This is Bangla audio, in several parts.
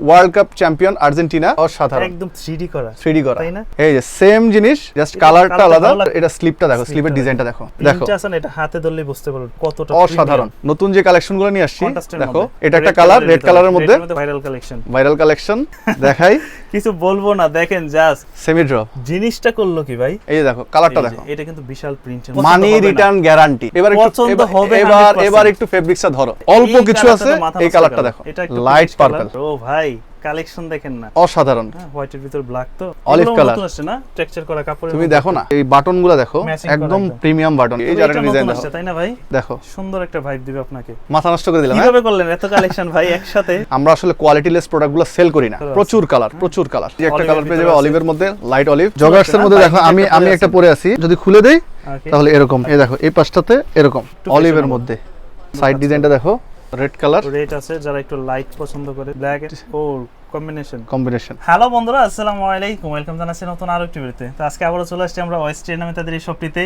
ওয়ার্ল্ড কাপ চ্যাম্পিয়ন আর্জেন্টিনা অসাধারণ। একদম 3D করা। 3D করা। তাই না? এই যে সেম জিনিস জাস্ট কালারটা আলাদা এটা স্লিপটা দেখো স্লিপের ডিজাইনটা দেখো। দেখো। এটা হাতে ধরলেই বুঝতে পারবেন কতটা অসাধারণ। নতুন যে কালেকশনগুলো নিয়ে আসছি দেখো এটা একটা কালার রেড কালারের মধ্যে। ভাইরাল কালেকশন ভাইরাল কালেকশন দেখাই। কিছু বলব না দেখেন জাস্ট সেমি ড্রপ জিনিসটা করল কি ভাই? এই যে দেখো কালারটা দেখো। এটা কিন্তু বিশাল প্রিন্ট মানি রিটার্ন গ্যারান্টি এবার একটু পছন্দ এবার- হবে এবার এবার একটু ফেব্রিক্সটা ধরো। অল্প কিছু আছে এই কালারটা দেখো। লাইট পার্পল ও ভাই কালেকশন দেখেন না। অসাধারণ। হোয়াইটের ভিতর ব্ল্যাক তো। এগুলোও colour। নতুন আসছে না? টেক্সচার করা তুমি দেখো না এই দেখো একদম। প্রিমিয়াম বাটন এই তবে যে আরেকটা ডিজাইন দেখো তাই না ভাই? দেখো। সুন্দর একটা ভাইব দিবে আপনাকে। মাথা নষ্ট করে দিলাম হ্যাঁ? কীভাবে করলেন? এত কালেকশন ভাই একসাথে। আমরা আসলে প্রোডাক্টগুলো সেল করি না। প্রচুর কালার প্রচুর কালার একটা কালার পেয়ে যাবে অলিভের মধ্যে লাইট অলিভ জগার্স এর মধ্যে দেখো আমি আমি একটা পরে আছি যদি খুলে দেই তাহলে এরকম। এই দেখো এই পাশটাতে এরকম অলিভের মধ্যে। সাইড ডিজাইনটা দেখো। রেড কালার রেড আছে যারা একটু লাইট পছন্দ করে। ব্ল্যাক ও কম্বিনেশন কম্বিনেশন হ্যালো বন্ধুরা আসসালামু আলাইকুম। ওয়েলকাম জানাচ্ছি নতুন আরও একটি ভিডিওতে তো। আজকে আবারও চলে আসছি আমরা ওয়েস্টার নামে তাদের এই শপটিতে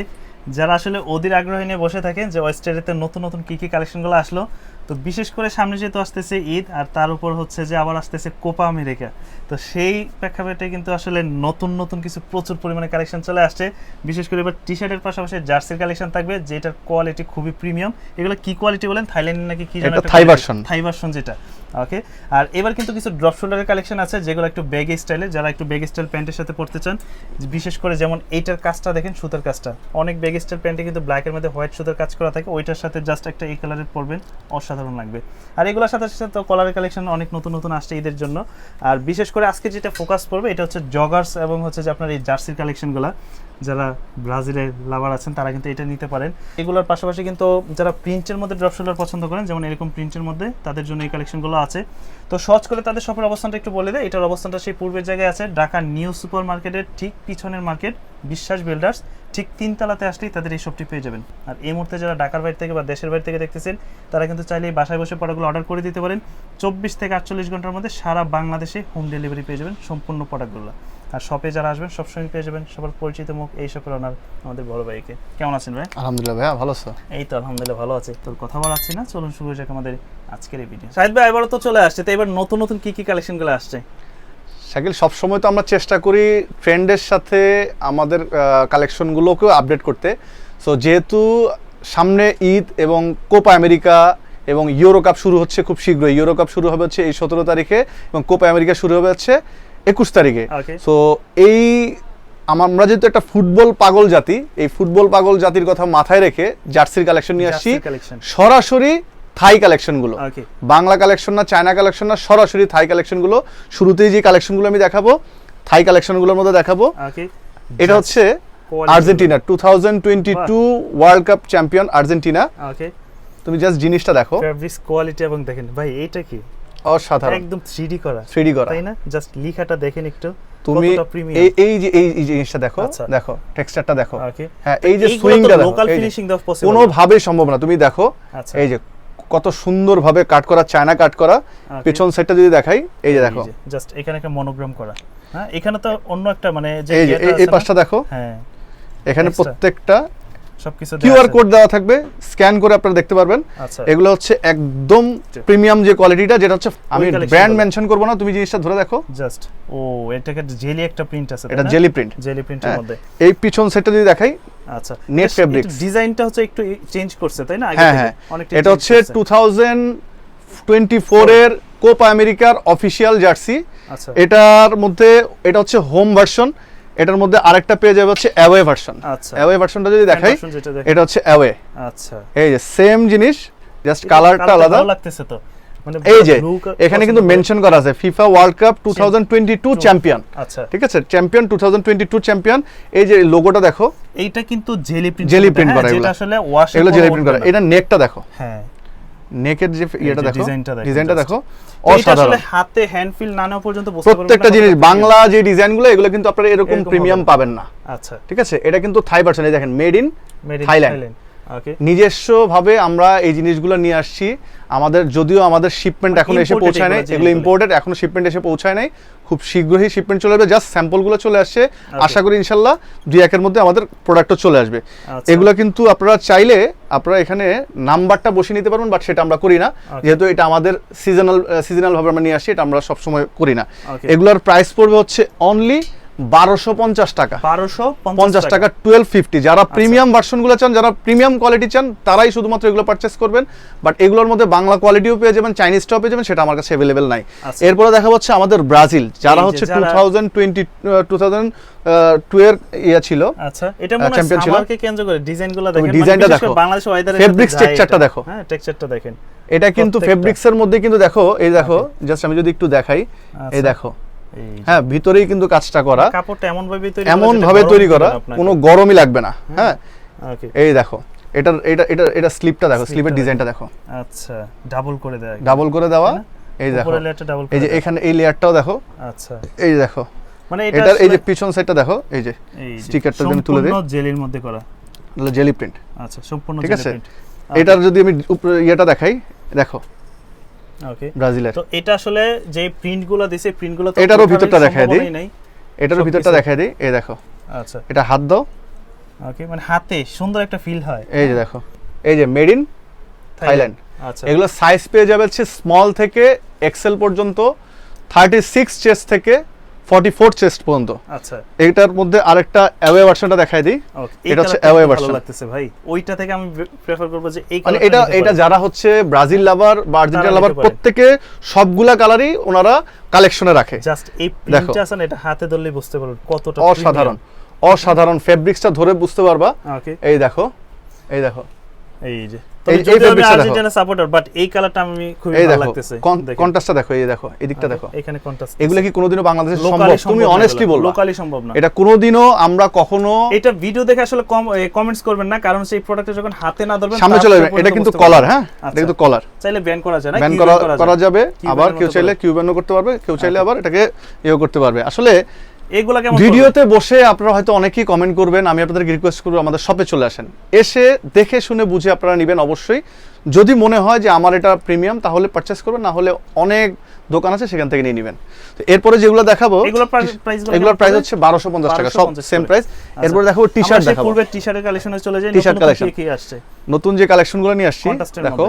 যারা আসলে অধীর আগ্রহ নিয়ে বসে থাকেন যে ওয়েস্টারেতে নতুন নতুন কি কি কালেকশনগুলো আসলো তো বিশেষ করে সামনে যেহেতু আসতেছে ঈদ আর তার উপর হচ্ছে যে আবার আসতেছে কোপা আমেরিকা। তো সেই প্রেক্ষাপটে কিন্তু আসলে নতুন নতুন কিছু প্রচুর পরিমাণে কালেকশন চলে আসছে। বিশেষ করে এবার টি শার্টের পাশাপাশি জার্সির কালেকশন থাকবে যেটার কোয়ালিটি খুবই প্রিমিয়াম এগুলো কি কোয়ালিটি বলেন? থাইল্যান্ডের নাকি কি থাই ভার্সন থাই ভার্সন যেটা। ওকে আর এবার কিন্তু কিছু ড্রপ শোল্ডারের কালেকশন আছে, যেগুলো একটু বেগ স্টাইলে যারা একটু বেগ স্টাইল প্যান্টের সাথে পড়তে চান, বিশেষ করে যেমন এইটার কাজটা দেখেন, সুতার কাজটা। অনেক বেগ স্টাইল প্যান্টে কিন্তু ব্ল্যাকের মধ্যে হোয়াইট সুতার কাজ করা থাকে, ওইটার সাথে জাস্ট একটা এই কালারের পরবেন, অসাধারণ লাগবে। আর এগুলোর সাথে সাথে তো কলারের কালেকশন অনেক নতুন নতুন আসছে ঈদের জন্য। আর বিশেষ করে আজকে যেটা ফোকাস করবে এটা হচ্ছে জগার্স এবং হচ্ছে যে আপনার এই জার্সির কালেকশনগুলো যারা ব্রাজিলের লাভার আছেন, তারা কিন্তু এটা নিতে পারেন। এগুলোর পাশাপাশি কিন্তু যারা প্রিন্টের মধ্যে ড্রপ শোল্ডার পছন্দ করেন, যেমন এরকম প্রিন্টের মধ্যে, তাদের জন্য এই কালেকশনগুলো আছে। তো সহজ করে তাদের শপের অবস্থানটা একটু বলে দেয় এটার অবস্থানটা সেই পূর্বের জায়গায় আছে ঢাকা নিউ সুপার মার্কেটের ঠিক পিছনের মার্কেট, বিশ্বাস বিল্ডার্স। ঠিক তিনতলাতে আসলেই তাদের এই শপটি পেয়ে যাবেন। আর এই মুহূর্তে যারা ঢাকার বাইরে থেকে বা দেশের বাইরে থেকে দেখতেছেন তারা কিন্তু চাইলে বাসায় বসে প্রোডাক্টগুলো অর্ডার করে দিতে পারেন। চব্বিশ থেকে আটচল্লিশ ঘণ্টার মধ্যে সারা বাংলাদেশে হোম ডেলিভারি পেয়ে যাবেন সম্পূর্ণ প্রোডাক্টগুলো আর শপে যারা আসবেন সবসময় পেয়ে যাবেন সবার পরিচিত মুখ এই শপের ওনার আমাদের বড় ভাইকে। কেমন আছেন ভাই? আলহামদুলিল্লাহ ভাইয়া ভালো আছো। এই তো আলহামদুলিল্লাহ ভালো আছে। তোর কথা বলাচ্ছি না চলুন শুরু হয়ে যাক আমাদের আজকের এই ভিডিও সাহিদ ভাই এবারও তো চলে আসছে তো এবার নতুন নতুন কি কি কালেকশনগুলো আসছে? শাকিল সবসময় তো আমরা চেষ্টা করি ট্রেন্ডের সাথে আমাদের কালেকশনগুলোকেও আপডেট করতে। সো যেহেতু সামনে ঈদ এবং কোপা আমেরিকা এবং ইউরো কাপ শুরু হচ্ছে খুব শীঘ্রই। ইউরো কাপ শুরু হবে হচ্ছে এই সতেরো তারিখে এবং কোপা আমেরিকা শুরু হবে হচ্ছে একুশ তারিখে। সো এই আম- আমরা যেহেতু একটা ফুটবল পাগল জাতি এই ফুটবল পাগল জাতির কথা মাথায় রেখে জার্সির কালেকশন নিয়ে আসছি। সরাসরি থাই কালেকশনগুলো। বাংলা কালেকশন না চায়না কালেকশন না সরাসরি থাই কালেকশনগুলো। শুরুতেই যে কালেকশনগুলো আমি দেখাবো থাই কালেকশনগুলোর মধ্যে দেখাবো। এটা হচ্ছে Argentina two thousand twenty two world cup champion Argentina. তুমি জাস্ট জিনিসটা দেখো। ফেব্রিক্স কোয়ালিটি এবং দেখেন ভাই এইটা কি? অসাধারণ। একদম 3D করা। করা। তাই না? জাস্ট লিখাটা দেখেন একটু তুমি এই এই যে এই জিনিসটা দেখো আচ্ছা। দেখো টেক্সচারটা দেখো। হ্যাঁ এই যে সুইংটা দেখো লোকাল ফিনিশিং পসিবল কোনোভাবেই সম্ভব না। তুমি দেখো আচ্ছা। এই যে কত সুন্দর ভাবে কাট করা চায়না কাট করা. পেছন সাইডটা যদি দেখাই এই যে দেখো জাস্ট এখানে একটা মনোগ্রাম করা হ্যাঁ এখানে তো অন্য একটা মানে যে এই? পাশটা দেখো হ্যাঁ এখানে প্রত্যেকটা সবকিছু কিউআর কোড দেওয়া থাকবে স্ক্যান করে আপনারা দেখতে পারবেন। আচ্ছা। এগুলো হচ্ছে একদম প্রিমিয়াম যে কোয়ালিটিটা যেটা হচ্ছে আমি ব্র্যান্ড মেনশন করব না তুমি জিনিসটা ধরে দেখো। জাস্ট। ও এটাকে জেলি একটা প্রিন্ট আছে এটা জেলি প্রিন্ট। জেলি প্রিন্টের হ্যাঁ। মধ্যে। এই পিছন সেটটা যদি দেখাই আচ্ছা। Net fabrics। ডিজাইনটা হচ্ছে একটু চেঞ্জ করছে তাই না? আগে হ্যাঁ। থেকে? হ্যাঁ অনেকটা এটা হচ্ছে করছে। টু থাউজেন্ড টোয়েন্টি ফোর এর কোপা আমেরিকার অফিসিয়াল জার্সি। আচ্ছা। এটার মধ্যে এটা হচ্ছে হোম ভার্সন। এটার মধ্যে আরেকটা পেয়ে যাবে হচ্ছে অ্যাওয়ে ভার্সন আচ্ছা। অ্যাওয়ে ভার্সনটা যদি দেখাই। এটা হচ্ছে অ্যাওয়ে আচ্ছা। এই যে সেম জিনিস জাস্ট কালারটা আলাদা। লাগতেছে তো। মানে এই যে এখানে কিন্তু মেনশন করা। আছে FIFA world cup two thousand twenty two champion আচ্ছা। ঠিক আছে? চ্যাম্পিয়ন টু চ্যাম্পিয়ন এই যে লোগোটা দেখো। এইটা কিন্তু জেলি প্রিন্ট Jelly print করা আসলে ওয়াশ এগুলো জেলি প্রিন্ট করা। এটা নেকটা দেখো। হ্যাঁ। নেকের যে ইয়েটা দেখো ডিজাইনটা দেখো অসাধারণ। হাতে হ্যান্ড ফিল না নেওয়া পর্যন্ত বুঝতে পারবেন প্রত্যেকটা জিনিস বাংলা যে ডিজাইনগুলো এগুলো কিন্তু আপনারা এরকম প্রিমিয়াম পাবেন না। আচ্ছা। ঠিক আছে? এটা কিন্তু থাই ভার্সন দেখেন মেড ইন। নিজস্বভাবে আমরা এই জিনিসগুলো নিয়ে আসছি। আমাদের যদিও আমাদের শিপমেন্ট এখন এসে পৌঁছায় নাই এগুলো এগুলো ইম্পোর্টেড এখনও শিপমেন্ট এসে পৌঁছায় নাই। খুব শীঘ্রই শিপমেন্ট চলে আসবে জাস্ট স্যাম্পলগুলো চলে আসছে। আশা করি ইনশাল্লাহ দুই একের মধ্যে আমাদের প্রোডাক্টও চলে আসবে। আচ্ছা। এগুলো কিন্তু আপনারা চাইলে আপনারা এখানে নাম্বারটা বসিয়ে নিতে পারবেন বাট সেটা আমরা করি না। যেহেতু এটা আমাদের সিজনাল সিজনাল ভাবে আমরা নিয়ে আসি এটা আমরা সবসময় করি না। Okay. এগুলোর প্রাইস পড়বে হচ্ছে অনলি বারোশো পঞ্চাশ টাকা বারোশো পঞ্চাশ টাকা টুয়েলভ ফিফটি যারা প্রিমিয়াম ভার্সনগুলো চান যারা প্রিমিয়াম কোয়ালিটি চান তারাই শুধুমাত্র এগুলো পারচেস করবেন বাট এগুলোর মধ্যে বাংলা কোয়ালিটিও পেয়ে যাবেন চাইনিজটাও পেয়ে যাবেন সেটা আমার কাছে অ্যাভেলেবেল নাই আচ্ছা। এরপরে দেখা হচ্ছে আমাদের ব্রাজিল যারা হচ্ছে two thousand twenty two thousand two এর ইয়ে ছিল আচ্ছা এটা মনে ছিল। সামারকে কেন্দ্র করে ডিজাইনগুলো দেখেন মানে ডিজাইনটা দেখো। বাংলাদেশ ওয়েদারের Fabrics texture-টা দেখো। হ্যাঁ টেক্সচারটা দেখেন এটা কিন্তু প্রত্যেকটা। ফেব্রিক্স এর মধ্যে কিন্তু দেখো এই দেখো জাস্ট আমি যদি একটু দেখাই এই আচ্ছা। দেখো। হ্যাঁ ভিতরেই কিন্তু কাজটা করা। কাপড়টা এমন ভাবে তৈরি এমন ভাবে তৈরি করা কোনো গরমই লাগবে না হ্যাঁ। ওকে এই দেখো এটার এটা এটা এটা স্লিপটা দেখো স্লিপের ডিজাইনটা দেখো। আচ্ছা ডাবল করে দেয়। ডাবল করে দেওয়া এই দেখো। উপরের লেয়ারটা ডাবল এই যে এখানে এই লেয়ারটাও দেখো। আচ্ছা। এই যে দেখো। মানে এটা এই যে পিছন সাইডটা দেখো এই যে স্টিকারটা যদি তুলে দিই। জেলির মধ্যে করা। জেলি প্রিন্ট আচ্ছা সম্পূর্ণ ঠিক জেলি আছে? এটার যদি আমি উপরে ইয়েটা দেখাই দেখো। ওকে ব্রাজিলের। তো এটা আসলে যে প্রিন্টগুলো দিছে প্রিন্টগুলো তো এটারও ভিতরটা দেখায় দিই। এটারও ভিতরটা দেখায় দিই। এই দেখো। আচ্ছা। এটা হাত দাও। ওকে মানে হাতে সুন্দর একটা ফিল হয়। এই যে দেখো। এই যে মেড ইন থাইল্যান্ড আচ্ছা। এগুলো সাইজ পেয়ে যাবে স্মল থেকে এক্সেল পর্যন্ত থার্টি সিক্স চেস্ট থেকে ফর্টি ফোর চেস্ট পর্যন্ত। আচ্ছা। এটার মধ্যে আরেকটা অ্যাওয়ে ভার্সনটা দেখাই দিই। এটা হচ্ছে away away ভালো লাগতেছে ভাই। ওইটা থেকে আমি প্রেফার করব যে এই মানে এটা এটা যারা হচ্ছে ব্রাজিল লাভার বা আর্জেন্টিনা লাভার প্রত্যেকে সবগুলা কালারই ওনারা কালেকশনে রাখে। জাস্ট এই প্রিন্টটা আছে না এটা হাতে ধরলে বুঝতে পারবেন কতটা অসাধারণ। অসাধারণ ফেব্রিক্সটা ধরে বুঝতে পারবা। এই দেখো। এই দেখো। এই যে। এই- তবে এই যদিও আমি fabrics-টা দেখো। আর্জেন্টিনা সাপোর্টার বাট এই কালারটা আমি খুবই ভালো লাগতেছে। কন্ট্রাস্টটা দেখো এই দেখো এই দিকটা দেখো। এখানে কন্ট্রাস্ট এগুলো কি কোনোদিনও বাংলাদেশে সম্ভব? তুমি অনেস্টলি বলবা। লোকালি সম্ভব না। এটা কোনোদিনও আমরা কখনো এটা ভিডিও দেখে আসলে কমেন্টস করবেন না কারণ সেই প্রোডাক্টটা যখন হাতে না ধরবেন সামনে চলে যাবে। এটা কিন্তু কলার হ্যাঁ? এটা আচ্ছা। কিন্তু কলার চাইলে ব্যান করা যায় না ব্যান করা যাবে আবার কেউ চাইলে করতে পারবে কেউ চাইলে আবার এটাকে ইয়েও করতে পারবে। আসলে এগুলা কেমন ভিডিওতে বসে আপনারা হয়তো অনেকেই কমেন্ট করবেন আমি আপনাদেরকে রিকোয়েস্ট করব আমাদের শপে চলে আসেন। এসে দেখে শুনে বুঝে আপনারা নেবেন অবশ্যই। যদি মনে হয় যে আমার এটা প্রিমিয়াম তাহলে পারচেস করবেন না হলে অনেক দোকান আছে সেখান থেকে নিয়ে নেবেন। তো এরপরে যেগুলো দেখাবো এগুলোর প্রাইস-? হচ্ছে বারোশো পঞ্চাশ টাকা সব সেম প্রাইস আচ্ছা। এরপরে দেখাবো টি শার্ট দেখাবো। টি-শার্টের কালেকশনে চলে যাই T-shirt নতুন নতুন collection। কি কি আসছে। নতুন যে কালেকশনগুলো নিয়ে আসছি দেখো।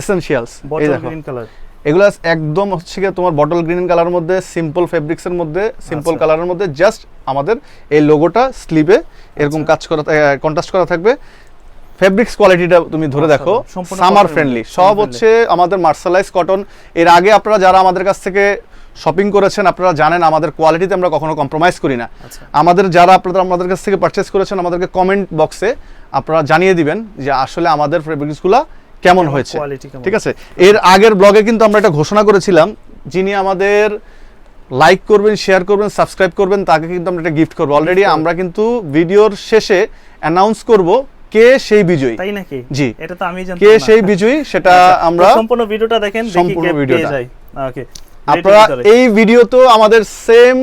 এসেনশিয়ালস এই দেখো। গ্রিন কালার এগুলো একদম হচ্ছে গিয়ে তোমার বটল গ্রিন কালারের মধ্যে সিম্পল ফেব্রিক্সের মধ্যে সিম্পল আচ্ছা। কালারের মধ্যে জাস্ট আমাদের এই লোগোটা স্লিপে এরকম আচ্ছা। কাজ করা কন্ট্রাস্ট করা থাকবে ফেব্রিক্স কোয়ালিটিটা তুমি ধরে দেখো অসাধারণ। সামার ফ্রেন্ডলি সব হচ্ছে আমাদের মার্শালাইজ কটন এর আগে আপনারা যারা আমাদের কাছ থেকে শপিং করেছেন আপনারা জানেন আমাদের কোয়ালিটিতে আমরা কখনো কম্প্রোমাইজ করি না আচ্ছা আমাদের যারা আপনারা আমাদের কাছ থেকে পারচেস করেছেন আমাদেরকে কমেন্ট বক্সে আপনারা জানিয়ে দিবেন যে আসলে আমাদের ফেব্রিক্সগুলো কেমন হয়েছে? ঠিক আছে? এর আগের ব্লগে কিন্তু আমরা এটা ঘোষণা করেছিলাম যিনি আমাদের লাইক করবেন শেয়ার করবেন সাবস্ক্রাইব করবেন তাকে কিন্তু আমরা একটা গিফট করব। অলরেডি আমরা কিন্তু ভিডিওর শেষে অ্যানাউন্স করব কে সেই বিজয়ী। তাই নাকি? জি। এটা তো আমি জানতাম কে সেই বিজয়ী সেটা আচ্ছা, আমরা সম্পূর্ণ ভিডিওটা দেখেন দেখি সম্পূর্ণ ভিডিওটা। ওকে আপনারা এই ভিডিওতেও আমাদের সেম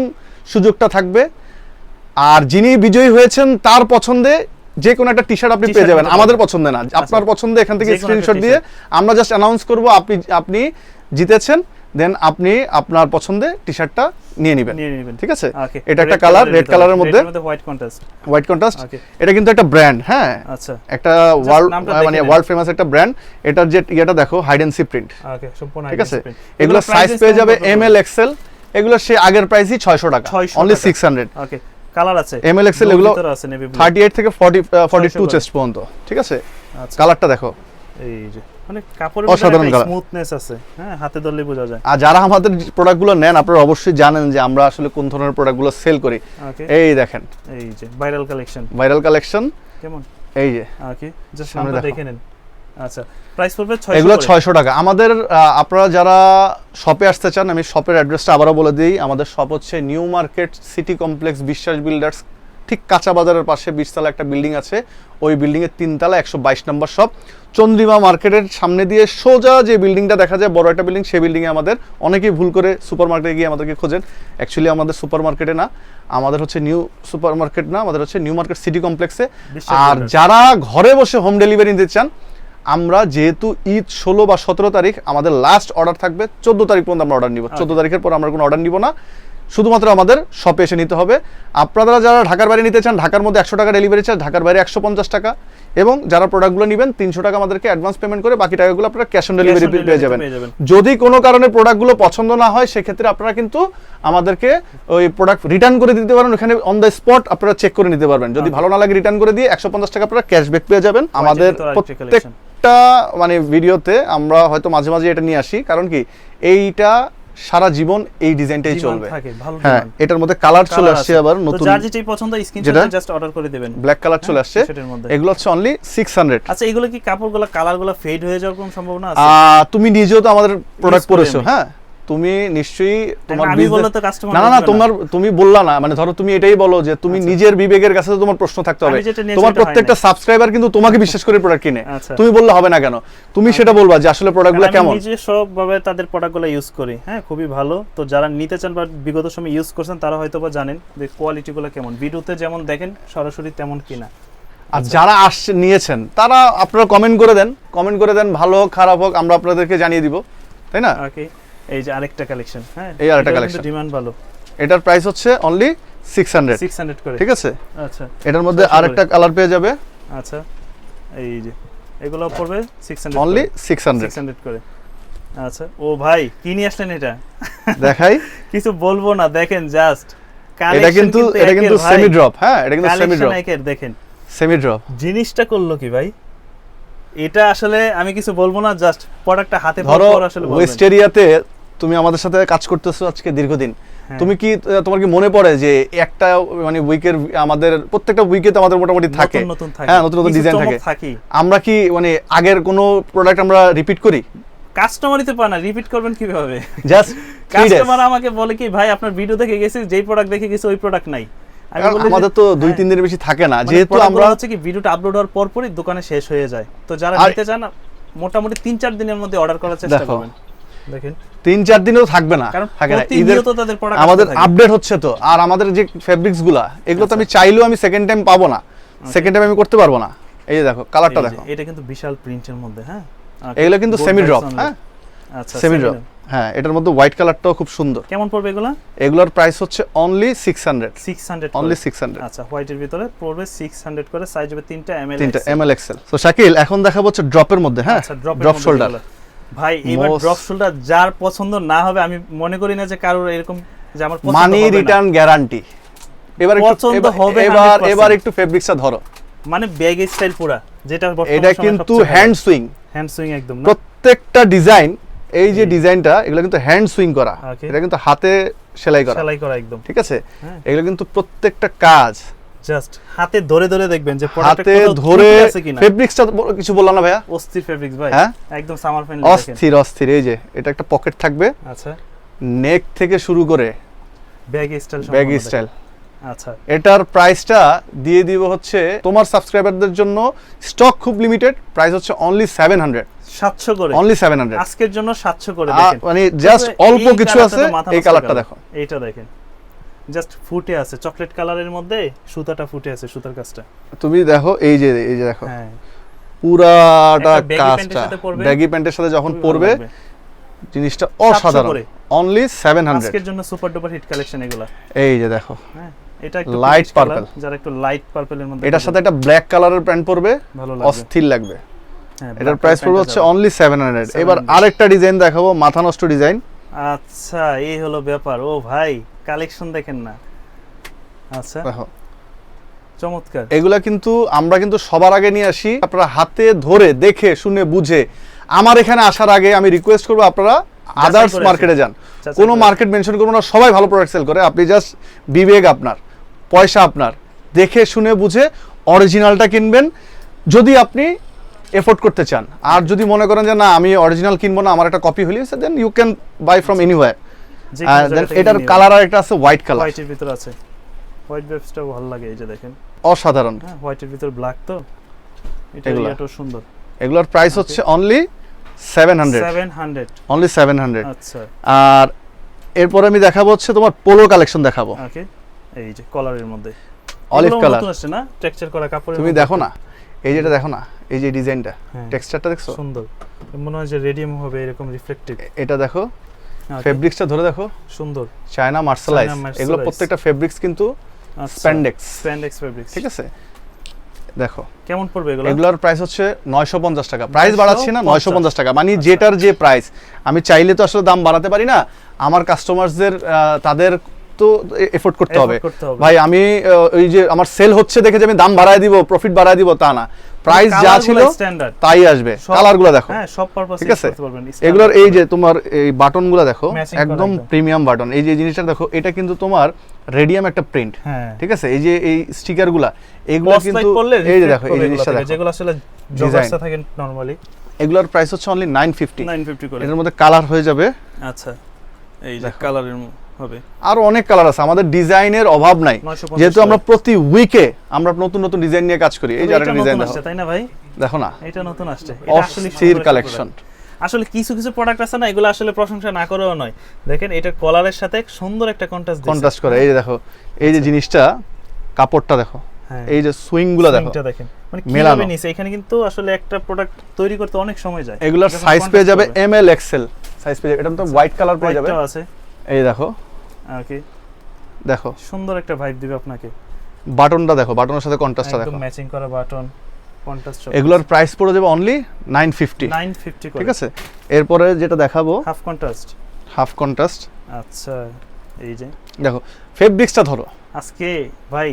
সুযোগটা থাকবে। আর যিনি বিজয়ী হয়েছেন তার পছন্দে যে কোনো একটা টি শার্ট আপনি পেয়ে যাবেন আমাদের। পছন্দে না। আপনার পছন্দে এখান থেকে স্ক্রিনশট দিয়ে আমরা জাস্ট অ্যানাউন্স করব আপনি আপনি জিতেছেন দেন আপনি আপনার পছন্দে টি শার্টটা নিয়ে নেবেন। ঠিক আছে? এটা একটা কালার রেড কালারের মধ্যে। হোয়াইট কন্ট্রাস্ট হোয়াইট কন্ট্রাস্ট এটা কিন্তু একটা ব্র্যান্ড হ্যাঁ? আচ্ছা। একটা ওয়ার্ল্ড মানে ওয়ার্ল্ড ফেমাস একটা ব্র্যান্ড এটার যে ইয়েটা দেখো hide and sea print okay সম্পূর্ণ ঠিক আছে? এগুলো সাইজ পেয়ে যাবে এম এল এক্সেল এগুলো সে আগের প্রাইসই ছয়শো টাকা। অনলি টাকা। সিক্স হান্ড্রেড ওকে কালার আছে। ML XL এগুলো ভিতরে আছে নেভি ব্লু থার্টি এইট থেকে ফর্টি ফর্টি টু 600 চেস্ট পর্যন্ত ঠিক আছে? আচ্ছা। কালারটা দেখো। এই যে মানে কাপড়ের অসাধারণ স্মুথনেস আছে হ্যাঁ হাতে ধরলে বোঝা যায়। আর যারা আমাদের প্রোডাক্টগুলো নেন আপনারা অবশ্যই জানেন যে আমরা আসলে কোন ধরনের প্রোডাক্টগুলো সেল করি। এই দেখেন। এই যে ভাইরাল কালেকশন ভাইরাল কালেকশন কেমন? এই যে। ওকে জাস্ট সামনে দেখে নেন। আচ্ছা প্রাইস পড়বে 600 এগুলো করে। ছয়শো টাকা। আমাদের আপনারা যারা শপে আসতে চান আমি শপের অ্যাড্রেসটা আবারও বলে দিই। আমাদের শপ হচ্ছে New Market City Complex Biswas builders ঠিক কাঁচা বাজারের পাশে বিশতলা একটা বিল্ডিং আছে। ওই বিল্ডিংয়ের তিনতলা একশো বাইশ নম্বর শপ চন্দ্রিমা মার্কেটের সামনে দিয়ে সোজা যে বিল্ডিংটা দেখা যায় বড় একটা বিল্ডিং সেই বিল্ডিংয়ে আমাদের অনেকেই ভুল করে সুপার মার্কেটে গিয়ে আমাদেরকে খোঁজেন। অ্যাকচুয়ালি আমাদের সুপার মার্কেটে না আমাদের হচ্ছে নিউ সুপার মার্কেট না আমাদের হচ্ছে নিউ মার্কেট সিটি কমপ্লেক্সে আর যারা ঘরে বসে হোম ডেলিভারি নিতে চান আমরা যেহেতু ঈদ ষোলো বা সতেরো তারিখ আমাদের লাস্ট অর্ডার থাকবে চোদ্দ তারিখ পর্যন্ত আমরা অর্ডার নিব। চোদ্দ তারিখের পর আমরা কোনো অর্ডার নিব না। শুধুমাত্র আমাদের শপে এসে নিতে হবে। আপনারা যারা ঢাকার বাইরে নিতে চান ঢাকার মধ্যে একশো টাকা ডেলিভারি চার্জ ঢাকার বাইরে একশো পঞ্চাশ টাকা। এবং যারা প্রোডাক্টগুলো নেবেন তিনশো টাকা আমাদেরকে অ্যাডভান্স পেমেন্ট করে বাকি টাকাগুলো আপনারা ক্যাশ অন ডেলিভারি পেয়ে যাবেন। যদি কোনো কারণে প্রোডাক্টগুলো পছন্দ না হয় সেক্ষেত্রে আপনারা কিন্তু আমাদেরকে ওই প্রোডাক্ট রিটার্ন করে দিতে পারেন। ওখানে অন দ্য স্পট আপনারা চেক করে নিতে পারবেন। যদি ভালো না লাগে রিটার্ন করে দিয়ে একশো পঞ্চাশ টাকা আপনারা ক্যাশব্যাক পেয়ে যাবেন। আমাদের ভিতর প্রত্যেকটা মানে ভিডিওতে আমরা হয়তো মাঝে মাঝে এটা নিয়ে আসি। কারণ কি এইটা সারা জীবন এই ডিজাইনটাই চলবে। ভালো হ্যাঁ এটার মধ্যে কালার চলে আসছে আবার নতুন যার যেটাই পছন্দ স্ক্রিনশট? জাস্ট অর্ডার করে দিবেন। ব্ল্যাক কালার চলে আসছে। এগুলো হচ্ছে অনলি সিক্স হান্ড্রেড আচ্ছা এগুলো কি কাপড়গুলো কালারগুলো ফেড হয়ে যাওয়ার কোনো সম্ভাবনা আছে? তুমি নিজেও তো আমাদের প্রোডাক্ট পরেছো হ্যাঁ। তুমি নিশ্চয়ই তোমার না না না তোমার তুমি বললা না। মানে ধরো তুমি এটাই বলো যে তুমি আচ্ছা। নিজের বিবেকের কাছে তো তোমার প্রশ্ন থাকতে হবে। তোমার প্রত্যেকটা সাবস্ক্রাইবার কিন্তু তোমাকে বিশ্বাস করে প্রোডাক্ট কিনে। আচ্ছা। তুমি বললে হবে না কেন? তুমি সেটা বলবা যে আসলে প্রোডাক্টগুলো আমি কেমন? নিজে সবভাবে তাদের প্রোডাক্টগুলো ইউজ করি। হ্যাঁ খুবই ভালো। তো যারা নিতে চান বা বিগত সময় ইউজ করছেন তারা হয়তো বা জানেন যে কোয়ালিটিগুলো কেমন। ভিডিওতে যেমন দেখেন সরাসরি তেমন কিনা। আর যারা আসছে নিয়েছেন তারা আপনারা কমেন্ট করে দেন। কমেন্ট করে দেন ভালো হোক খারাপ হোক আমরা আপনাদেরকে জানিয়ে দিব। তাই না? ওকে এই যে আরেকটা কালেকশন হ্যাঁ এই আরেকটা collection। ডিমান্ড ভালো। এটার প্রাইস হচ্ছে অনলি সিক্স হান্ড্রেড 600 করে। ঠিক আছে? আচ্ছা। এটার মধ্যে আরেকটা কালার পেয়ে যাবে। আচ্ছা এই যে এগুলো পড়বে 600 অনলি সিক্স হান্ড্রেড 600 করে। আচ্ছা ও ভাই কি নিয়ে আসলেন এটা? দেখাই। কিছু বলব না দেখেন জাস্ট এটা কিন্তু এটা কিন্তু সেমি ড্রপ হ্যাঁ এটা কিন্তু সেমি ড্রপ দেখেন। সেমি ড্রপ জিনিসটা করল কি ভাই? এটা আসলে আমি কিছু বলব না জাস্ট প্রোডাক্টটা হাতে ধরো আসলে। ওয়েস্ট এরিয়াতে তুমি আমাদের সাথে কাজ করতেছো আজকে দীর্ঘদিন। হ্যাঁ। তুমি কি তোমার কি মনে পড়ে যে একটা মানে উইকের আমাদের প্রত্যেকটা উইকে তো আমাদের মোটামুটি থাকে। হ্যাঁ নতুন নতুন ডিজাইন থাকে। আমরা কি মানে আগের কোনো প্রোডাক্ট আমরা রিপিট করি? কাস্টমারই তো পায় না রিপিট করবেন কীভাবে? জাস্ট কাস্টমার আমাকে বলে কি ভাই আপনার ভিডিও দেখে গেছি যেই প্রোডাক্ট দেখে গেছি ওই প্রোডাক্ট নাই। আমাদের তো দুই হ্যাঁ, তিন দিনের বেশি থাকে না। মানে যেহেতু আমরা হচ্ছে কি ভিডিওটা আপলোড হওয়ার পর পরই দোকানে শেষ হয়ে যায়। তো যারা নিতে চান মোটামুটি তিন চার দিনের মধ্যে অর্ডার করার চেষ্টা করবেন। দেখেন। তিন চার দিনও থাকবে না আমাদের আপডেট হচ্ছে তো। আর আমাদের যে ফেব্রিক্সগুলা এগুলো তো আমি চাইলেও আমি সেকেন্ড টাইম পাবো না। সেকেন্ড টাইম আমি করতে পারব না। এই যে দেখো কালারটা দেখো। এটা কিন্তু বিশাল প্রিন্টের মধ্যে হ্যাঁ? এগুলো কিন্তু সেমি ড্রপ হ্যাঁ? আচ্ছা সেমি ড্রপ হ্যাঁ এটার মধ্যে হোয়াইট কালারটাও খুব সুন্দর। কেমন পড়বে এগুলো? এগুলোর প্রাইস হচ্ছে অনলি সিক্স হান্ড্রেড 600 অনলি করে। সিক্স হান্ড্রেড আচ্ছা হোয়াইটের ভিতরে পড়বে 600 করে সাইজ হবে তিনটা এমএল তিনটা এম এল এক্সেল তো শাকিল এখন দেখাবো হচ্ছে ড্রপের মধ্যে হ্যাঁ? আচ্ছা ড্রপ ড্রপ শোল্ডার ভাই এবার ড্রপ শোল্ডার যার পছন্দ না হবে আমি মনে করি না যে কারোর এরকম যে আমার পছন্দ মানি রিটার্ন গ্যারান্টি এবার পছন্দ হবে এবার এবার একটু ফেব্রিক্সটা ধরো। মানে ব্যাগ স্টাইল পুরা যেটা এটা কিন্তু হ্যান্ড সুইং হ্যান্ড সুইং একদম প্রত্যেকটা ডিজাইন এই যে ডিজাইনটা এগুলো কিন্তু হ্যান্ড সুইং করা। এটা কিন্তু হাতে সেলাই করা। সেলাই করা একদম। ঠিক আছে? হ্যাঁ। এগুলো কিন্তু প্রত্যেকটা কাজ জাস্ট হাতে ধরে ধরে দেখবেন যে হাতে ধরে আছে কিনা। ফেব্রিক্সটা কিছু বললাম না ভাইয়া? অস্থির ফেব্রিক্স ভাই। হ্যাঁ? একদম সামার ফ্রেন্ডলি অস্থির অস্থির এই যে এটা একটা পকেট থাকবে। আচ্ছা। নেক থেকে শুরু করে ব্যাগ স্টাইল ব্যাগ স্টাইল আচ্ছা। এটার প্রাইসটা দিয়ে দিব হচ্ছে তোমার সাবস্ক্রাইবারদের জন্য স্টক খুব লিমিটেড প্রাইস হচ্ছে অনলি সেভেন হান্ড্রেড 700 করে। অনলি সেভেন হান্ড্রেড আজকের জন্য 700 করে দেখেন। মানে জাস্ট অল্প কিছু আছে এই কালারটা কালার। দেখো। এইটা দেখেন। জাস্ট ফুটে আছে। চকলেট কালারের মধ্যে সুতাটা ফুটে আছে সুতার কাজটা। তুমি দেখো এই যে এই যে দেখো। হ্যাঁ। পুরাটা কাজটা। ব্যাগি প্যান্টের সাথে যখন পরবে জিনিসটা অসাধারণ। অনলি সেভেন হান্ড্রেড আজকের জন্য সুপার ডুপার হিট কালেকশন এগুলা। এই যে দেখো। হ্যাঁ এটা একটু লাইট purple। যারা একটু লাইট পার্পলের মধ্যে এটার সাথে একটা ব্ল্যাক কালারের প্যান্ট পরবে ভালো লাগবে। অস্থির লাগবে। হ্যাঁ, এটার প্রাইস পড়বে হচ্ছে অনলি সেভেন হান্ড্রেড এবার 700 আরেকটা ডিজাইন দেখাবো মাথা নষ্ট ডিজাইন আচ্ছা এই হলো ব্যাপার। ও ভাই কালেকশন দেখেন না। আচ্ছা। চমৎকার। এগুলা কিন্তু আমরা কিন্তু সবার আগে নিয়ে আসি। আপনারা হাতে ধরে দেখে শুনে বুঝে আমার এখানে আসার আগে আমি রিকোয়েস্ট করব আপনারা আদার্স মার্কেটে যান। কোনো মার্কেট মেনশন করব না সবাই ভালো প্রোডাক্ট সেল করে। আপনি জাস্ট বিবেক আপনার পয়সা আপনার। দেখে শুনে বুঝে অরিজিনালটা কিনবেন। যদি আপনি এফোর্ড করতে চান। আর যদি মনে করেন যে না আমি অরিজিনাল কিনবো না আমার একটা কপি হলে then you can buy from থেকে এটার কালার আর একটা আছে হোয়াইট কালার হোয়াইটের ভিতর আছে। হোয়াইট ওয়েবসটাও ভালো লাগে এই যে দেখেন। অসাধারণ। হ্যাঁ হোয়াইটের ভিতর ব্ল্যাক তো? এটা। এটাও সুন্দর। এগুলোর প্রাইস হচ্ছে only seven hundred seven hundred only seven hundred আচ্ছা। আর এরপরে আমি দেখাবো হচ্ছে তোমার পোলো কালেকশন দেখাবো। ওকে এই যে কলারের মধ্যে। অলিভ কালার আসছে না? টেক্সচার করা কাপড়ের তুমি দেখো না? এই যেটা দেখো না এই যে ডিজাইনটা হ্যাঁ, টেক্সচারটা দেখছ? সুন্দর। মনে হয় যে রেডিয়াম হবে এরকম রিফ্লেক্টিভ এটা দেখো ফেব্রিক্সটা ধরে দেখো। সুন্দর। চায়না মার্শালাইজ এগুলো প্রত্যেকটা ফেব্রিক্স কিন্তু আচ্ছা। স্প্যান্ডেক্স স্প্যান্ডেক্স ফেব্রিক্স ঠিক আছে? দেখো। কেমন পড়বে এগুলো? এগুলোর প্রাইস হচ্ছে নয়শো পঞ্চাশ টাকা। প্রাইস 950 বাড়াচ্ছি না নয়শো পঞ্চাশ টাকা। মানে আচ্ছা। যেটার যে প্রাইস আমি চাইলে তো আসলে দাম বাড়াতে পারি না। আমার কাস্টমারদের তাদের তো এফোর্ড করতে হবে। ভাই আমি ওই যে আমার সেল হচ্ছে দেখে যে আমি দাম বাড়ায় দিব প্রফিট বাড়ায় দিব তা না। প্রাইস যা ছিল তাই আসবে। কালারগুলো দেখো। হ্যাঁ সব পারপাস ঠিক আছে? এগুলোর এই যে তোমার এই বাটনগুলো দেখো Matching করা একদম। Premium button. এই যে জিনিসটা দেখো এটা কিন্তু তোমার রেডিয়াম একটা প্রিন্ট হ্যাঁ। ঠিক আছে? এই যে এই স্টিকারগুলা এগুলো কিন্তু এই যে দেখো এই জিনিসটা দেখো। যেগুলো আসলে। জগার্সটা থাকে নরমালি এগুলোর প্রাইস হচ্ছে অনলি নাইন ফিফটি 950 করে। এটার মধ্যে কালার হয়ে যাবে। আচ্ছা। এই যে দেখো। কালারের হবে। আরও অনেক কালার আছে আমাদের ডিজাইনের অভাব নাই। যেহেতু আমরা প্রতি উইকে আমরা নতুন নতুন ডিজাইন নিয়ে কাজ করি এই যে আরেকটা ডিজাইন আসছে, তাই না ভাই? দেখো না। এটা নতুন আসছে এটা আসলে অস্থির কালেকশন আসলে কিছু কিছু প্রোডাক্ট আছে না এগুলো আসলে প্রশংসা না করেও নয়। দেখেন এটা কলারের সাথে সুন্দর একটা কন্ট্রাস্ট কন্ট্রাস্ট করে এই যে দেখো এই যে জিনিসটা কাপড়টা দেখো হ্যাঁ। এই যে সুইংগুলো দেখো Swing টা দেখেন। মানে মেলানো। নিছে? এখানে কিন্তু আসলে একটা প্রোডাক্ট তৈরি করতে অনেক সময় যায়। এগুলোর সাইজ পেয়ে যাবে এম এল এক্সেল সাইজ পেয়ে যাবে এটা তো হোয়াইট কালার পেয়ে যাবে। আছে। এই দেখো। ওকে। দেখো। সুন্দর একটা ভাইব দিবে আপনাকে। বাটনটা দেখো বাটনের সাথে কন্ট্রাস্টটা দেখো একদম ম্যাচিং করা বাটন কন্ট্রাস্ট এগুলোর প্রাইস পড়ে যাবে অনলি নাইন ফিফটি 950 করে। ঠিক আছে? এরপরে যেটা দেখাবো হাফ কন্ট্রাস্ট হাফ কন্ট্রাস্ট আচ্ছা এই যে। দেখো ফেব্রিক্সটা ধরো। আজকে ভাই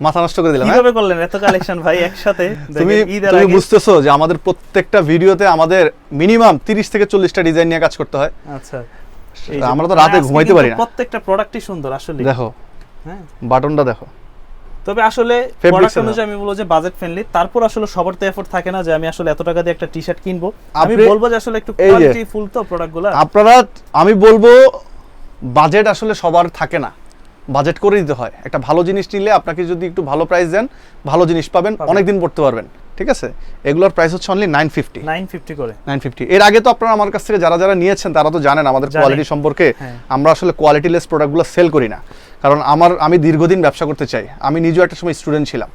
মাথা নষ্ট করে দিলাম হ্যাঁ? কীভাবে করলেন এত কালেকশন ভাই একসাথে? তুমি তুমি বুঝতেছো যে আমাদের প্রত্যেকটা ভিডিওতে আমাদের মিনিমাম তিরিশ থেকে চল্লিশটা ডিজাইন নিয়ে কাজ করতে হয়। আচ্ছা। আমরা তো রাতে ঘুমাইতে পারি না। প্রত্যেকটা প্রোডাক্টই সুন্দর আসলে। দেখো হ্যাঁ। বাটনটা দেখো। তবে আসলে প্রোডাক্ট অনুযায়ী আমি বলব যে বাজেট ফ্রেন্ডলি তারপর আসলে সবার তো এফোর্ট থাকে না যে আমি আসলে এত টাকা দিয়ে একটা টি শার্ট কিনবো। আমি বলব যে আসলে একটু কোয়ালিটি ফুল তো প্রোডাক্টগুলো আপনারা আমি বলব বাজেট আসলে সবার থাকে না। বাজেট করে দিতে হয়। একটা ভালো জিনিস নিলে আপনাকে যদি একটু ভালো প্রাইস দেন ভালো জিনিস পাবেন পাবেন। অনেক দিন পড়তে পারবেন। ঠিক আছে? এগুলোর প্রাইস হচ্ছে অনলি নাইন ফিফটি 950 করে। নাইন ফিফটি এর আগে তো আপনারা আমার কাছ থেকে যারা যারা নিয়েছেন তারা তো জানেন আমাদের কোয়ালিটি সম্পর্কে হ্যাঁ। আমরা আসলে কোয়ালিটিলেস প্রোডাক্টগুলো সেল করি না। কারণ আমার আমি দীর্ঘদিন ব্যবসা করতে চাই। আমি নিজেও একটা সময় স্টুডেন্ট ছিলাম।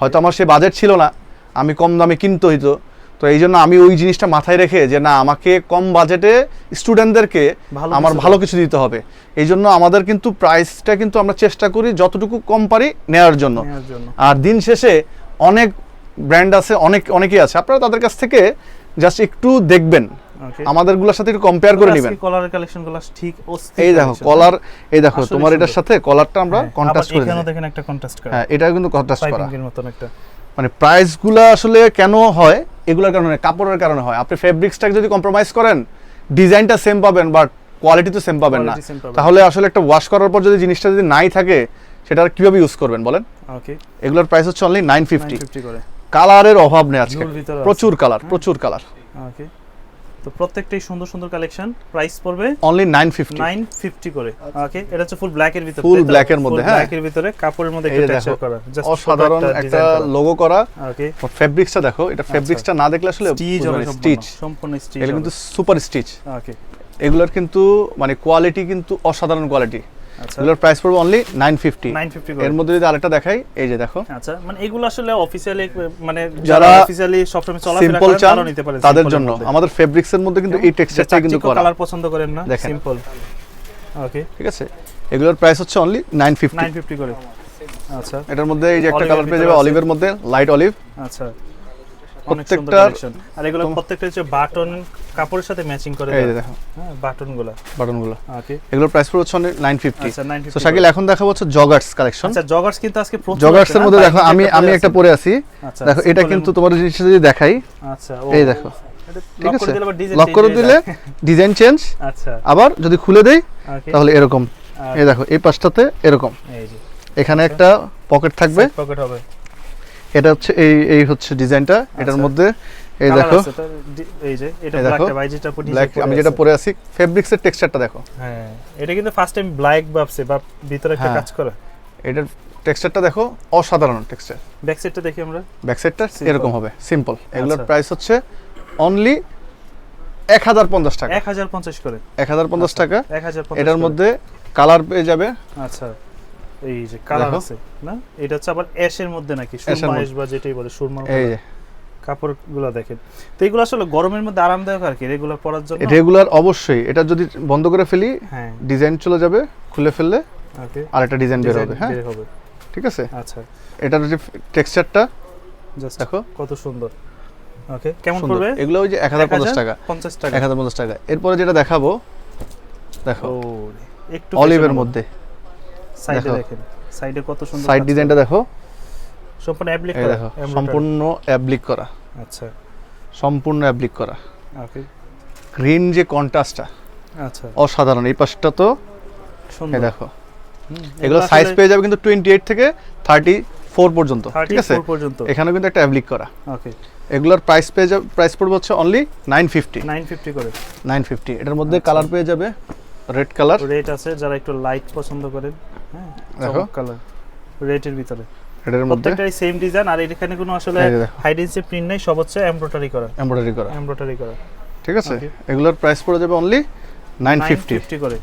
হয়তো আমার সে বাজেট ছিল না। আমি কম দামে কিনতে হইতো। তো এই জন্য আমি ওই জিনিসটা মাথায় রেখে যে না আমাকে কম বাজেটে স্টুডেন্টদেরকে আমার ভালো কিছু দিতে হবে। এই জন্য আমাদের কিন্তু প্রাইসটা কিন্তু আমরা চেষ্টা করি যতটুকু কম পারি নেওয়ার জন্য। আর দিন শেষে অনেক ব্র্যান্ড আছে অনেক অনেকেই আছে। আপনারা তাদের কাছ থেকে জাস্ট একটু দেখবেন। ওকে আমাদেরগুলোর সাথে একটু কম্পেয়ার করে নেবেন। কলারের কালেকশনগুলো ঠিক অস্থির এই দেখো। কলার এই দেখো তোমার এটার সাথে কলারটা আমরা হ্যাঁ, কন্ট্রাস্ট করে এখানেও দিই দেখেন একটা কন্ট্রাস্ট করা। হ্যাঁ এটা কিন্তু কন্ট্রাস্ট করা। মতন একটা। মানে প্রাইসগুলো আসলে কেন হয় এগুলোর কারণে কাপড়ের কারণে হয়। আপনি ফেব্রিক্সটাকে যদি কম্প্রোমাইজ করেন ডিজাইনটা সেম পাবেন বাট কোয়ালিটি তো সেম পাবেন না। তাহলে আসলে একটা ওয়াশ করার পর যদি জিনিসটা যদি নাই থাকে সেটা আর কীভাবে ইউজ করবেন বলেন? ওকে এগুলোর প্রাইস হচ্ছে অনলি নাইন ফিফটি 950 করে। কালারের অভাব নেই আজকে। প্রচুর কালার প্রচুর কালার। ওকে। তো প্রত্যেকটাই সুন্দর সুন্দর কালেকশন প্রাইস পড়বে অনলি নাইন ফিফটি 950 করে ওকে। এটা হচ্ছে ফুল ব্ল্যাক এর ভিতরে Full black এর মধ্যে, হ্যাঁ। ব্ল্যাক এর ভিতরে কাপড়ের মধ্যে একটা টেক্সচার করা just অসাধারণ একটা লোগো করা। ওকে। ফেব্রিক্সটা দেখো এটা ফেব্রিক্সটা না দেখলে আসলে স্টিচ স্টিচ সম্পূর্ণ স্টিচ এটা কিন্তু সুপার স্টিচ ওকে। এগুলোর কিন্তু মানে কোয়ালিটি কিন্তু অসাধারণ কোয়ালিটি আচ্ছা এগুলোর প্রাইস পড়বে অনলি নাইন ফিফটি 950 এর মধ্যে যদি আরেকটা দেখাই এই যে দেখো। আচ্ছা মানে এগুলো আসলে অফিসিয়ালি মানে যারা অফিসিয়ালি সবসময় চলাফেরা করেন চান নিতে পারেন তাদের জন্য। আমাদের ফেব্রিক্স এর মধ্যে কিন্তু এই টেক্সচারটাই কিন্তু করা। কালার পছন্দ করেন না। সিম্পল ওকে ঠিক আছে? এগুলোর প্রাইস হচ্ছে অনলি নাইন ফিফটি 950 করে। আচ্ছা। এটার মধ্যে এই যে একটা কালার পেয়ে যাবে অলিভের মধ্যে লাইট অলিভ আচ্ছা। কালেকশন আর এগুলো প্রত্যেকটা হচ্ছে বাটন কাপড়ের সাথে ম্যাচিং করে দেওয়া। দেখো। হ্যাঁ বাটনগুলো। বাটনগুলো। ওকে এগুলোর প্রাইস পড়বে হচ্ছে নাইন ফিফটি আচ্ছা 950 তো শাকিল এখন দেখাবো হচ্ছে জগার্স কালেকশন আচ্ছা জগার্স কিন্তু আজকে প্রচুর জগার্স এর মধ্যে দেখো আমি আমি একটা পরে আছি। আচ্ছা দেখো এটা কিন্তু তোমার জিনিসটা যদি দেখাই। আচ্ছা এই দেখো। ঠিক আছে? লক করে দিলে ডিজাইন চেঞ্জ আচ্ছা। আবার যদি খুলে দেই তাহলে এরকম। এই দেখো এই পাশটাতে এরকম। এখানে আচ্ছা। একটা পকেট থাকবে। পকেট হবে। এটা হচ্ছে এই এই হচ্ছে ডিজাইনটা এটার আচ্ছা। মধ্যে এই দেখো। এই যে এটা এই ব্ল্যাক দেখো, ভাই যেটা পরে ব্ল্যাক আমি যেটা পরে আছি ফেব্রিক্স এর টেক্সচারটা দেখো। হ্যাঁ এটা কিন্তু ফার্স্ট টাইম ব্ল্যাক ভাবছে বা ভিতরে একটা হ্যাঁ। কাজ করা। এটার টেক্সচারটা দেখো অসাধারণ টেক্সচার ব্যাক সাইডটা দেখি আমরা। ব্যাক সাইডটা এরকম হবে সিম্পল এগুলোর আচ্ছা। প্রাইস হচ্ছে অনলি এক হাজার পঞ্চাশ টাকা। এক হাজার পঞ্চাশ করে। এক হাজার পঞ্চাশ আচ্ছা, টাকা। এক হাজার এটার মধ্যে কালার পেয়ে যাবে। আচ্ছা। এই যে কালার আছে না? এটা হচ্ছে আবার অ্যাশের মধ্যে নাকি? সুরমা অ্যাশ বা যেটাই বলে সুরমা এই কাপড়গুলো দেখেন। তো এগুলো আসলে গরমের মধ্যে আরামদায়ক আর কি রেগুলার পরার জন্য? রেগুলার অবশ্যই এটা যদি বন্ধ করে ফেলি হ্যাঁ। ডিজাইন চলে যাবে খুলে ফেললে ওকে। আর একটা ডিজাইন বের হবে হ্যাঁ? হবে। ঠিক আছে? আচ্ছা। এটার যে টেক্সচারটা জাস্ট দেখো। কত সুন্দর। ওকে কেমন। পড়বে? এগুলো ওই যে এক হাজার পঞ্চাশ টাকা। পঞ্চাশ টাকা। এক হাজার পঞ্চাশ টাকা। এরপরে যেটা দেখাবো দেখো একটু অলিভের মধ্যে। সাইডে দেখেন। সাইডে কত সুন্দর সাইড ডিজাইনটা দেখো। সম্পূর্ণ অ্যাপ্লিক করা। সম্পূর্ণ অ্যাপ্লিক করা। আচ্ছা। সম্পূর্ণ অ্যাপ্লিক করা। ওকে গ্রিন যে কন্ট্রাস্টটা আচ্ছা। অসাধারণ। এই পাশটা তো সুন্দর। দেখো। এগুলো সাইজ পেয়ে যাবে কিন্তু টোয়েন্টি এইট থেকে থার্টি ফোর পর্যন্ত ঠিক আছে? 34 পর্যন্ত। এখানেও কিন্তু একটা অ্যাপ্লিক করা। ওকে এগুলোর প্রাইস পেয়ে যাবে প্রাইস পড়বে হচ্ছে অনলি নাইন ফিফটি 950 করে। নাইন ফিফটি এটার মধ্যে আচ্ছা। কালার পেয়ে যাবে রেড কালার রেড আছে যারা একটু লাইট পছন্দ করেন হ্যাঁ দেখো। কালার রেটের ভিতরে। এটার মধ্যে? প্রত্যেকটাই সেম ডিজাইন আর এখানে কোনো আসলে হাইডেন্সি প্রিন্ট নেই সব হচ্ছে এমব্রয়ডারি করা। এমব্রয়ডারি করা। এমব্রয়ডারি করা। ঠিক আছে. এগুলোর প্রাইস পড়ে যাবে অনলি নাইন ফিফটি 950 করে।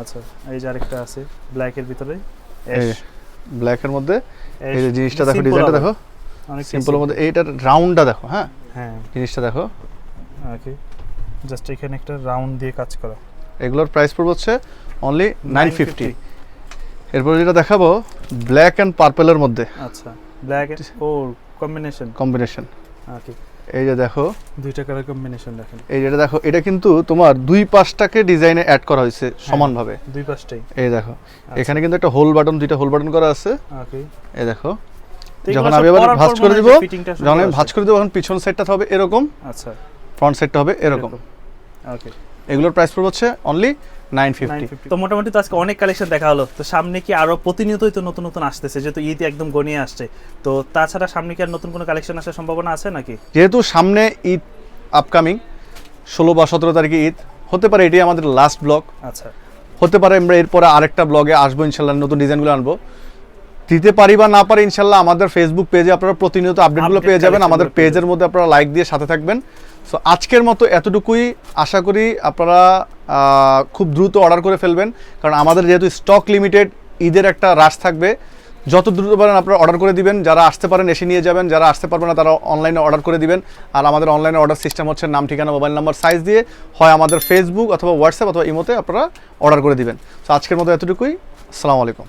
আচ্ছা এই যে আরেকটা আছে ব্ল্যাক এর ভিতরে এই ব্ল্যাকের মধ্যে এই যে জিনিসটা দেখো ডিজাইনটা দেখো। অনেক সিম্পলের মধ্যে এইটার রাউন্ডটা দেখো হ্যাঁ? হ্যাঁ। জিনিসটা দেখো। ওকে জাস্ট এখানে একটা রাউন্ড দিয়ে কাজ করা। এগুলোর প্রাইস পড়বে হচ্ছে অনলি নাইন ফিফটি এরপর যেটা দেখাবো ব্ল্যাক অ্যান্ড পার্পেলের মধ্যে। আচ্ছা ব্ল্যাক ও কম্বিনেশন কম্বিনেশন ওকে এই যে দেখো। দুইটা কালার কম্বিনেশন দেখেন। এই যেটা দেখো এটা কিন্তু তোমার দুই পাশটাকে ডিজাইনে অ্যাড করা হয়েছে সমানভাবে। দুই পাশটাই। এই দেখো এখানে কিন্তু একটা হোল বাটন দুইটা হোল বাটন করা আছে। ওকে। এই দেখো যখন আমি এবার ভাঁজ করে দিব যখন আমি ভাঁজ করে দেবো তখন পিছন সাইডটা হবে এরকম আচ্ছা। ফ্রন্ট সাইডটা হবে এরকম। ওকে। এগুলোর প্রাইস পড়বে হচ্ছে অনলি নাইন ফিফটি তো মোটামুটি তো আজকে অনেক কালেকশন দেখা হলো। তো সামনে কি আরও প্রতিনিয়তই তো নতুন নতুন আসতেছে? যেহেতু ঈদ একদম গনিয়ে আসছে। তো তাছাড়া সামনে কি আর নতুন কোনো কালেকশন আসার সম্ভাবনা আছে নাকি? যেহেতু সামনে ঈদ আপকামিং ষোলো বা সতেরো তারিখে ঈদ হতে পারে এটাই আমাদের লাস্ট ব্লগ আচ্ছা। হতে পারে আমরা এরপরে আরেকটা ব্লগে আসব ইনশাল্লাহ নতুন ডিজাইনগুলো আনব। দিতে পারি বা না পারি ইনশাল্লাহ আমাদের ফেসবুক পেজে আপনারা প্রতিনিয়ত আপডেটগুলো পেয়ে যাবেন। আমাদের পেজের মধ্যে আপনারা লাইক দিয়ে সাথে থাকবেন। সো আজকের মতো এতটুকুই। আশা করি আপনারা খুব দ্রুত অর্ডার করে ফেলবেন। কারণ আমাদের যেহেতু স্টক লিমিটেড ঈদের একটা রাশ থাকবে। যত দ্রুত পারেন আপনারা অর্ডার করে দিবেন। যারা আসতে পারেন এসে নিয়ে যাবেন। যারা আসতে পারবেন না তারা অনলাইনে অর্ডার করে দিবেন। আর আমাদের অনলাইনে অর্ডার সিস্টেম হচ্ছে নাম ঠিকানা মোবাইল নাম্বার সাইজ দিয়ে হয় আমাদের ফেসবুক অথবা হোয়াটসঅ্যাপ অথবা ইমোতে আপনারা অর্ডার করে দিবেন। সো আজকের মতো এতটুকুই। আসসালামু আলাইকুম।